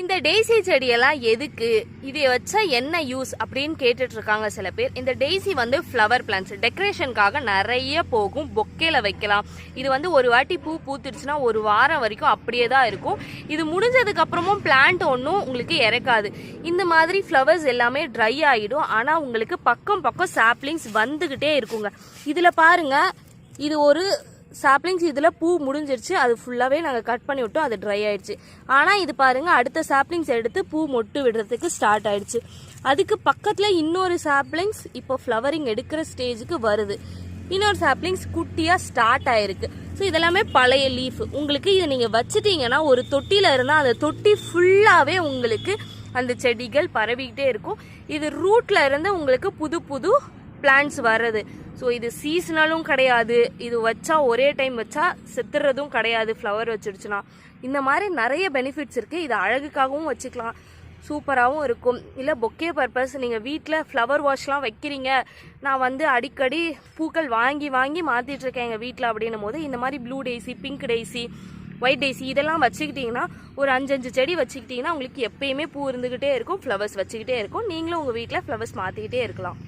இந்த டெய்சி செடியெல்லாம் எதுக்கு? இதை வச்சா என்ன யூஸ் அப்படின்னு கேட்டுட்டு இருக்காங்க சில பேர். இந்த டெய்சி வந்து ஃப்ளவர் பிளான்ட்ஸ் டெக்கரேஷனுக்காக நிறைய போகும். பொக்கேல வைக்கலாம். இது வந்து ஒரு வாட்டி பூ பூத்துருச்சுன்னா ஒரு வாரம் வரைக்கும் அப்படியே தான் இருக்கும். இது முடிஞ்சதுக்கு அப்புறமும் பிளான்ட் ஒன்றும் உங்களுக்கு இறக்காது. இந்த மாதிரி ஃப்ளவர்ஸ் எல்லாமே ட்ரை ஆகிடும் ஆனால் உங்களுக்கு பக்கம் பக்கம் சாப்லிங்ஸ் வந்துக்கிட்டே இருக்குங்க. இதில் பாருங்க. இது ஒரு சாப்லிங்ஸ் இதில் பூ முடிஞ்சிருச்சு. அது ஃபுல்லாகவே நாங்கள் கட் பண்ணி விட்டோம். அது ட்ரை ஆயிடுச்சு. ஆனால் இது பாருங்கள் அடுத்த சாப்லிங்ஸ் எடுத்து பூ மொட்டு விடுறதுக்கு ஸ்டார்ட் ஆயிடுச்சு. அதுக்கு பக்கத்தில் இன்னொரு சாப்லிங்ஸ் இப்போ ஃப்ளவரிங் எடுக்கிற ஸ்டேஜுக்கு வருது. இன்னொரு சாப்லிங்ஸ் குட்டியாக ஸ்டார்ட் ஆயிருக்கு. ஸோ இதெல்லாமே பழைய லீஃப் உங்களுக்கு இதை நீங்கள் வச்சுட்டீங்கன்னா ஒரு தொட்டியில் இருந்தால் அந்த தொட்டி ஃபுல்லாகவே உங்களுக்கு அந்த செடிகள் பரவிக்கிட்டே இருக்கும். இது ரூட்ல இருந்து உங்களுக்கு புது புது பிளான்ஸ் வர்றது. ஸோ இது சீசனலும் கிடையாது. இது வச்சா ஒரே டைம் வச்சா செத்துறதும் கிடையாது. ஃப்ளவர் வச்சிருச்சுன்னா. இந்த மாதிரி நிறைய பெனிஃபிட்ஸ் இருக்குது இது அழகுக்காகவும் வச்சுக்கலாம். சூப்பராகவும் இருக்கும். இல்லை பொக்கே பர்பஸ் நீங்கள் வீட்டில் ஃப்ளவர் வாஷ்லாம் வைக்கிறீங்க. நான் வந்து அடிக்கடி பூக்கள் வாங்கி வாங்கி மாற்றிட்டுருக்கேன் எங்கள் வீட்டில் அப்படின்னும் போது இந்த மாதிரி blue daisy pink daisy white daisy இதெல்லாம் வச்சுக்கிட்டிங்கன்னா ஒரு அஞ்சஞ்சு செடி வச்சுக்கிட்டிங்கன்னா உங்களுக்கு எப்பயுமே பூ இருந்துக்கிட்டே இருக்கும். ஃப்ளவர்ஸ் வச்சுக்கிட்டே இருக்கும். நீங்களும் உங்கள் வீட்டில் ஃப்ளவர்ஸ் மாற்றிக்கிட்டே இருக்கலாம்.